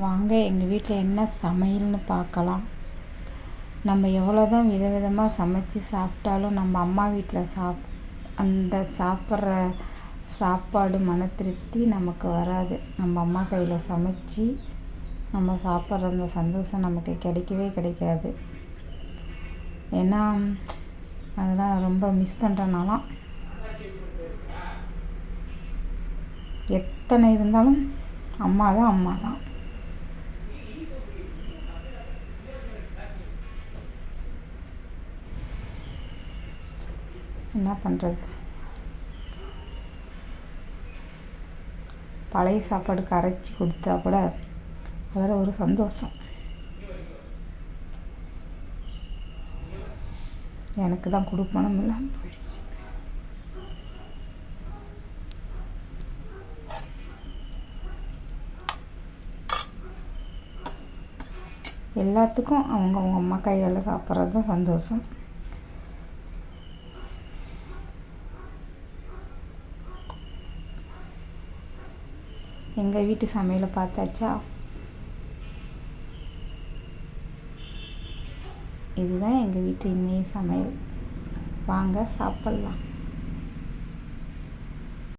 வாங்க எங்கள் வீட்டில் என்ன சமையல்னு பார்க்கலாம் நம்ம எவ்வளோ தான் விதவிதமாக சமைச்சு சாப்பிட்டாலும் நம்ம அம்மா வீட்டில் சாப் அந்த சாப்பிட்ற சாப்பாடு மன திருப்தி நமக்கு வராது. நம்ம அம்மா கையில் சமைச்சு நம்ம சாப்பிட்ற அந்த சந்தோஷம் நமக்கு கிடைக்கவே கிடைக்காது. ஏன்னா அதெல்லாம் ரொம்ப மிஸ் பண்ணுறனாலாம் எத்தனை இருந்தாலும் அம்மா தான் அம்மா தான் என்ன பண்ணுறது பழைய சாப்பாடு கரைச்சி கொடுத்தா கூட அதில் ஒரு சந்தோஷம். எனக்கு தான் கொடுப்பணம் இல்லாமல் போயிடுச்சு. எல்லாத்துக்கும் அவங்க அவங்க அம்மா கையால் சாப்பிட்றது தான் சந்தோஷம். எங்கள் வீட்டு சமையலை பார்த்தாச்சா? இதுதான் எங்கள் வீட்டு இன்னைய சமையல். வாங்க சாப்பிட்லாம்.